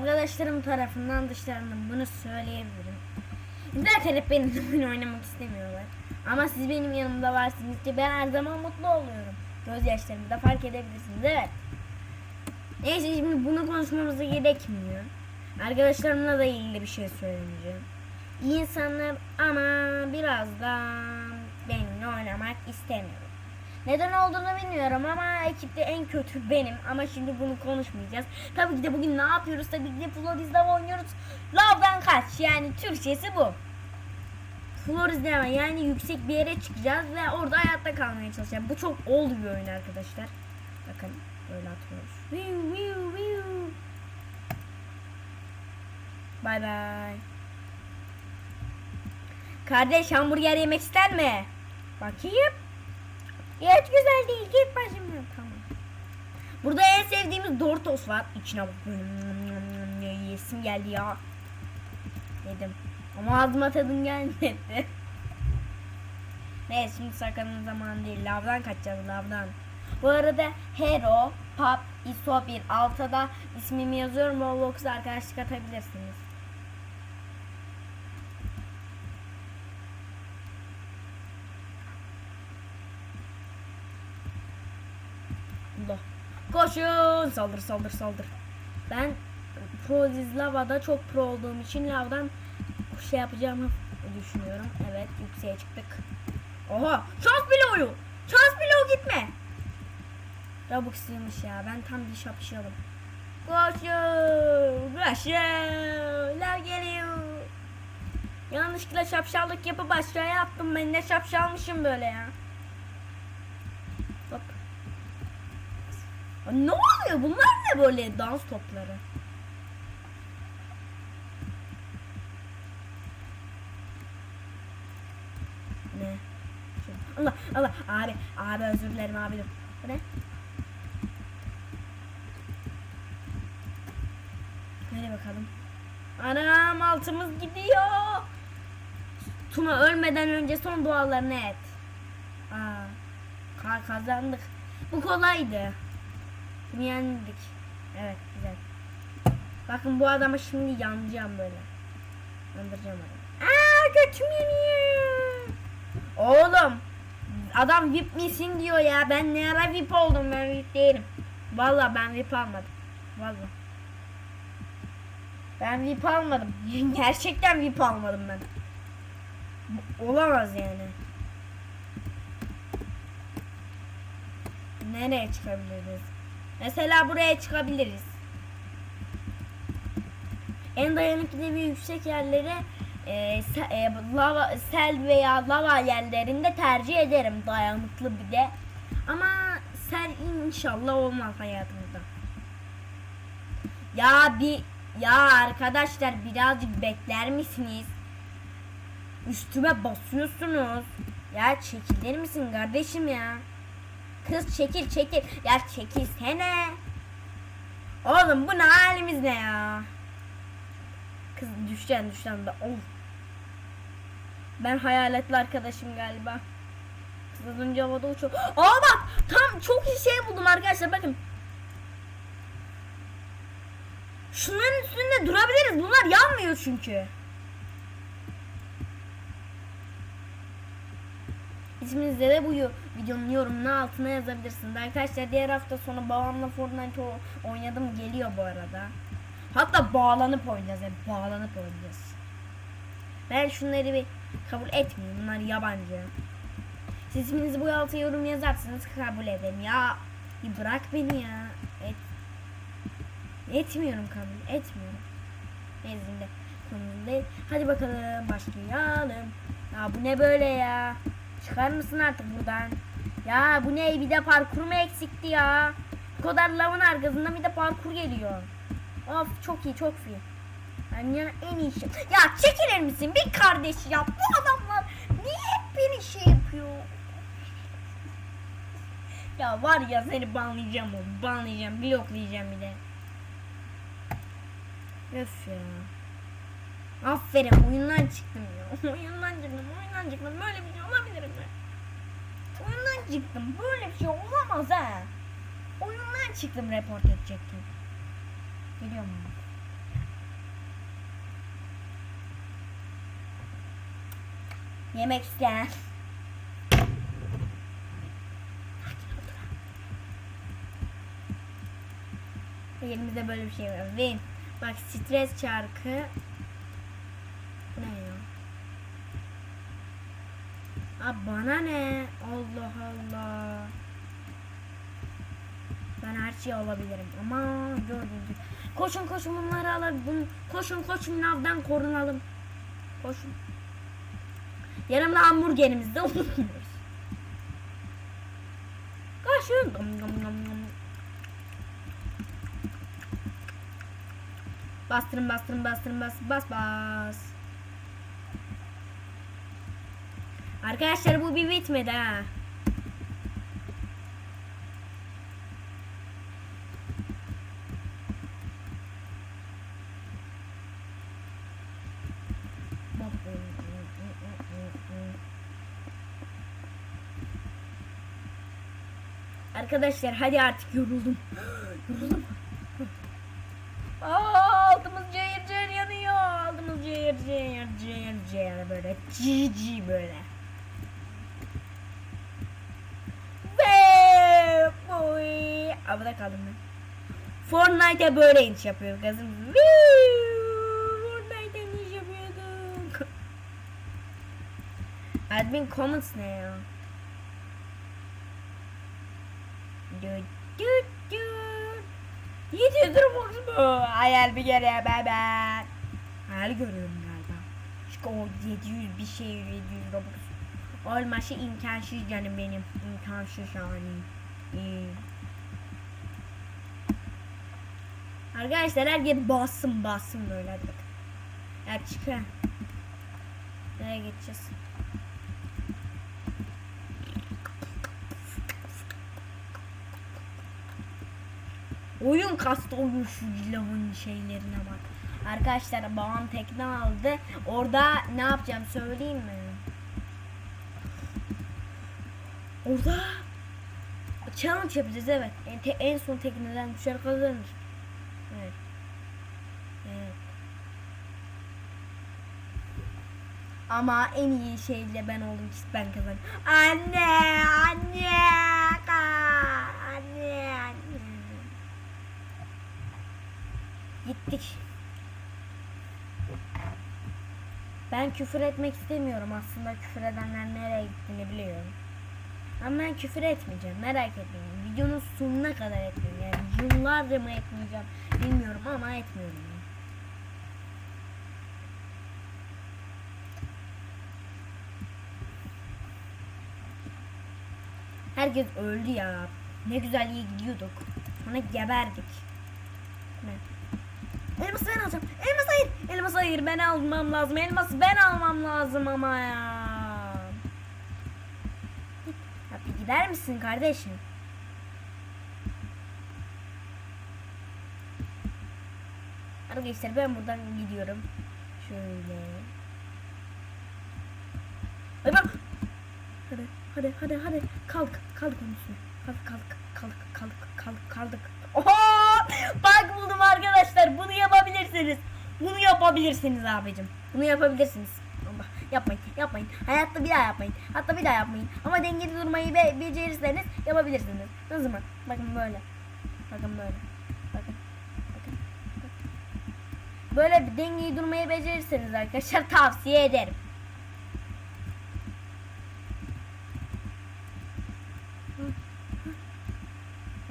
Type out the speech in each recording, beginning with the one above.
Arkadaşlarım tarafından dışlandım. Bunu söyleyebilirim. Zaten hep benim oyun oynamak istemiyorlar. Ama siz benim yanımda varsınız ki ben her zaman mutlu oluyorum. Gözyaşlarımı da fark edebilirsiniz. Evet. Neyse şimdi bunu konuşmamıza gerekmiyor. Arkadaşlarımla da ilgili bir şey söylemeyeceğim. İyi insanlar ama biraz da benimle oynamak istemiyor. Neden olduğunu bilmiyorum ama ekipte en kötü benim. Ama şimdi bunu konuşmayacağız. Tabii ki de bugün ne yapıyoruz? Tabii ki de Floriz'de oynuyoruz. Lavdan kaç. Yani Türkçesi bu. Floriz'de yani yüksek bir yere çıkacağız ve orada hayatta kalmaya çalışacağız. Bu çok old bir oyun arkadaşlar. Bakın böyle atıyoruz. Bay bay. Kardeş hamburger yemek ister mi? Bakayım. Hiç güzel değil. Git başımdan. Tamam. Burada en sevdiğimiz Doritos var. İçine bak yesim geldi ya. Yedim. Ama ağzıma tadım gelmedi. Neyse şimdi sakalın zamanı değil. Lavdan kaçacağız lavdan. Bu arada Hero, Pop, ISO 1, altta ismimi yazıyorum. Roblox'a arkadaşlık atabilirsiniz. Allah. Koşun! Saldır saldır saldır. Ben Prodiz Lava'da çok pro olduğum için lavdan şey yapacağımı düşünüyorum. Evet yükseğe çıktık. Oha! Şans bloğu! Şans bloğu gitme! Robux'lıymış ya. Ben tam bir şapşalım. Koşun! Koşun! Lav geliyor. Yanlışlıkla şapşallık yapıp aşağıya attım. Ben ne şapşalmışım böyle ya. Hop. Aa, Ne oluyor? Bunlar ne böyle dans topları? Ne? Allah Allah abi abi özür dilerim abi. Bu ne? Hadi bakalım. Anam altımız gidiyor. Tuna ölmeden önce son dualarını et. Aa, ka- kazandık. Bu kolaydı. Bunu yendik. Evet güzel. Bakın bu adama şimdi yanacağım böyle. Yandıracağım adamı. Aa götüm yanıyor. Oğlum adam VIP misin diyor ya. Ben ne ara VIP oldum ben VIP değilim. Valla ben VIP almadım. Valla. Ben VIP almadım. Gerçekten VIP almadım ben. Olamaz yani. Nereye çıkabiliriz? Mesela buraya çıkabiliriz. En dayanıklı ve yüksek yerlere e, se- e, lava, sel veya lava yerlerinde tercih ederim dayanıklı bir de. Ama sel inşallah olmaz hayatımızda. Ya bir ya arkadaşlar birazcık bekler misiniz? Üstüme basıyorsunuz. Ya çekilir misin kardeşim ya? Kız çekil çekil. Ya çekilsene. Oğlum bu ne halimiz ne ya? Kız düşeceksin düşeceksin de. Of. Ben hayaletli arkadaşım galiba. Kız az önce havada uçuyor. Aa bak tam çok iyi şey buldum arkadaşlar bakın. Şunların üstünde durabiliriz. Bunlar yanmıyor çünkü. İsminizde de bu yo- videonun yorumuna altına yazabilirsiniz. Arkadaşlar diğer hafta sonu babamla Fortnite oynadım geliyor bu arada. Hatta bağlanıp oynayacağız. Yani bağlanıp oynayacağız. Ben şunları bir kabul etmiyorum. Bunlar yabancı. Siz isminizi bu altı yorum yazarsanız kabul ederim. Ya bırak beni ya. Et. Etmiyorum kabul. Etmiyorum. Nezdinde konumuz değil. Hadi bakalım başlayalım. Ya bu ne böyle ya? Çıkar mısın artık buradan? Ya bu ne bir de parkur mu eksikti ya? Bu kadar lavın arkasında bir de parkur geliyor. Of çok iyi çok iyi. Ben ya en iyi şey. Ya çekilir misin bir kardeş ya? Bu adamlar niye hep beni şey yapıyor? Ya var ya seni banlayacağım oğlum. Banlayacağım. Bloklayacağım bir de. Öf ya. Aferin oyundan çıktım ya. oyundan çıktım, oyundan çıktım. Böyle bir şey olabilir mi? çıktım. Böyle bir şey olamaz ha. Oyundan çıktım report edecektim. Geliyor mu? Yemek isteyen. Elimizde böyle bir şey var. Win. Bak stres çarkı Aa, bana ne? Allah Allah. Ben her şeyi alabilirim ama gördüğünüz. Koşun koşun bunları alalım. Koşun koşun lavdan korunalım. Koşun. Yanımda hamburgerimizi de unutmuyoruz. Koşun. Gam, gam, gam, gam. Bastırın bastırın bastırın bas bas bas. Arkadaşlar bu bir bitmedi ha. Arkadaşlar hadi artık yoruldum. yoruldum. Aa, altımız cayır cayır yanıyor. Altımız cayır cayır cayır cayır böyle cici böyle. Ve boy. Havada kaldım ben. Fortnite'e böyle iniş yapıyoruz kızım. Fortnite'e iniş yapıyorduk. Admin comments ne ya? Dü dü dü. 700 Robux mu? Hayal bir kere bebe. Hayal görüyorum galiba. Çünkü o 700 bir şey 700 Robux. Olması imkansız canım benim. İmkansız yani. Ee. Arkadaşlar herkes bassın bassın böyle hadi bakın. Ya. Nereye geçeceğiz? Oyun kastı oyun şu lavın şeylerine bak. Arkadaşlar babam tekne aldı. Orada ne yapacağım söyleyeyim mi? Orada challenge yapacağız evet. En, en son tekneden düşer kazanır. Evet. Evet. Ama en iyi şeyle ben oldum işte ben kazandım. Anne, anne, anne, anne. Gittik. Ben küfür etmek istemiyorum aslında küfür edenler nereye gittiğini biliyorum. Ama ben küfür etmeyeceğim merak etmeyin. Videonun sonuna kadar etmiyorum yani yıllarca mı etmeyeceğim bilmiyorum ama etmiyorum. yani. Herkes öldü ya. Ne güzel iyi gidiyorduk. Sonra geberdik. Ne? Elması ben alacağım. Elmas hayır. Elmas hayır ben almam lazım. Elması ben almam lazım ama ya. Ya bir gider misin kardeşim? Arkadaşlar ben buradan gidiyorum. Şöyle. Ay bak. Hadi hadi hadi hadi kalk kalk onun üstüne. Kalk kalk kalk kalk kalk kaldık. Oha! Bak buldum arkadaşlar. Bunu yapabilirsiniz. Bunu yapabilirsiniz abicim. Bunu yapabilirsiniz. Yapmayın yapmayın. Hayatta bir daha yapmayın. Hatta bir daha yapmayın. Ama dengeli durmayı be becerirseniz yapabilirsiniz. Nasıl mı? Bakın böyle. Bakın böyle. Bakın. Bakın. Böyle bir dengeyi durmayı becerirseniz arkadaşlar tavsiye ederim.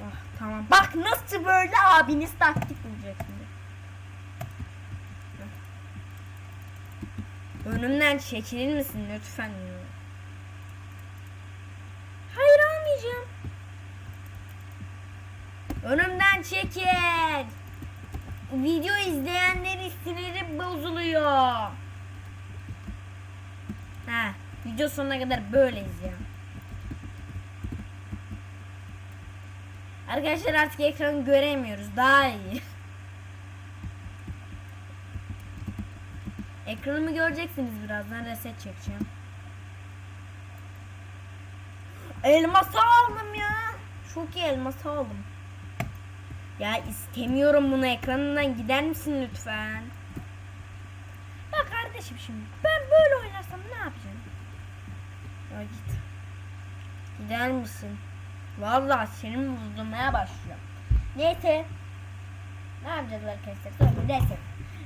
Ah, tamam. Bak nasıl böyle abiniz taktik bulacak şimdi. Heh. Önümden çekilir misin lütfen? Hayır almayacağım. Önümden çekil. Video izleyenlerin siniri bozuluyor. Ha, video sonuna kadar böyle izleyin. Arkadaşlar artık ekranı göremiyoruz. Daha iyi. Ekranımı göreceksiniz birazdan reset çekeceğim. Elması aldım ya. Çok iyi elması aldım. Ya istemiyorum bunu ekranından gider misin lütfen? Bak kardeşim şimdi ben böyle oynarsam ne yapacağım? Ya git. Gider misin? Vallahi seni vurdurmaya başlıyorum. Neyse. Ne yapacağız arkadaşlar? Sonra reset.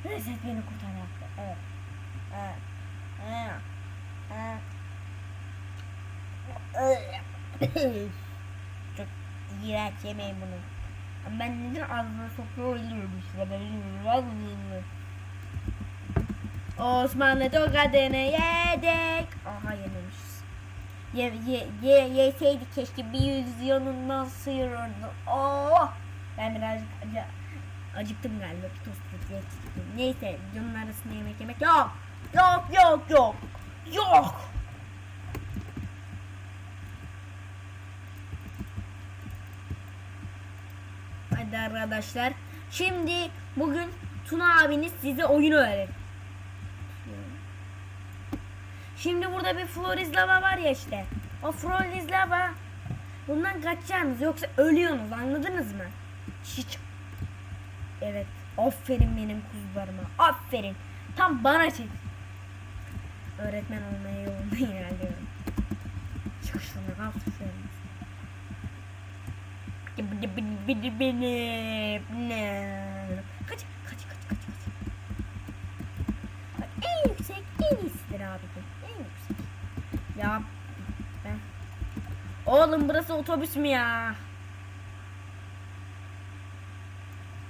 Reset beni kurtaracaktı. Evet. Çok iğrenç yemeyin bunu. Ama Ben neden ağzına sokuyor ölüyorum işte. Ben ölüyorum. Osmanlı tokadını yedik. Aha yememişiz. Ye, ye, ye, yeseydik keşke bir yüz yanından sıyırırdı. Oh! Ben birazcık acı, acıktım galiba. Bir tost. Neyse videonun arasında yemek yemek yok. Yok yok yok. Yok. Hadi arkadaşlar. Şimdi bugün Tuna abiniz size oyun öğret. Şimdi burada bir Floriz lava var ya işte. O Floriz lava bundan kaçacaksınız yoksa ölüyorsunuz anladınız mı? Hiç. Evet. Aferin benim kuzularıma. Aferin. Tam bana çek. Öğretmen olmaya yolunda ilerliyorum. Beni beni kaç kaç kaç kaç kaç Bak, en yüksek en iyisidir abi bu. En yüksek. Ya ben Oğlum burası otobüs mü ya?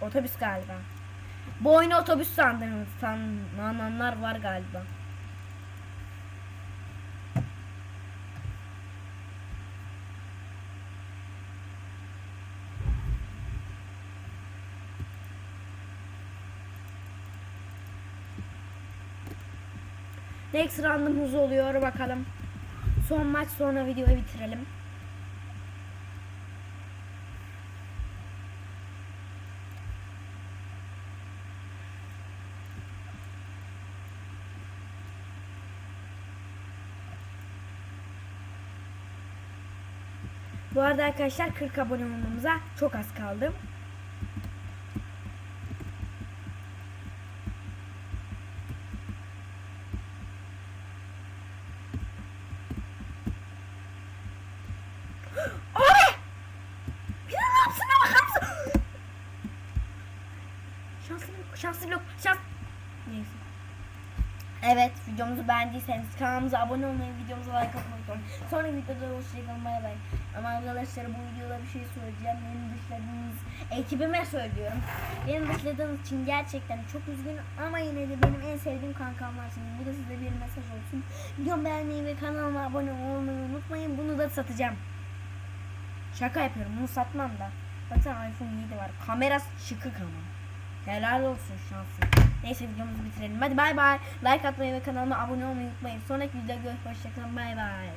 Otobüs galiba. Bu oyunu otobüs sandınız sananlar var galiba. Next random hız oluyor bakalım. Son maç sonra videoyu bitirelim. Bu arada arkadaşlar 40 abone olmamıza çok az kaldı. Abi! Bir de ne yapsın bakar mısın? Şanslı yok, şans... Neyse. Evet, videomuzu beğendiyseniz kanalımıza abone olmayı, videomuza like atmayı unutmayın. Sonra videoda hoşçakalın, bay bay. Ama arkadaşlar bu videoda bir şey söyleyeceğim. Beni dışladığınız ekibime söylüyorum. Beni dışladığınız için gerçekten çok üzgünüm. Ama yine de benim en sevdiğim kankam varsınız. Bu da size bir mesaj olsun. Videomu beğenmeyi ve kanalıma abone olmayı unutmayın. Bunu da satacağım. Şaka yapıyorum. Bunu satmam da. Zaten iPhone 7 var. Kamera şıkık ama. Helal olsun şansın. Neyse videomuzu bitirelim. Hadi bay bay. Like atmayı ve kanalıma abone olmayı unutmayın. Sonraki videoda görüşmek üzere. Bay bay.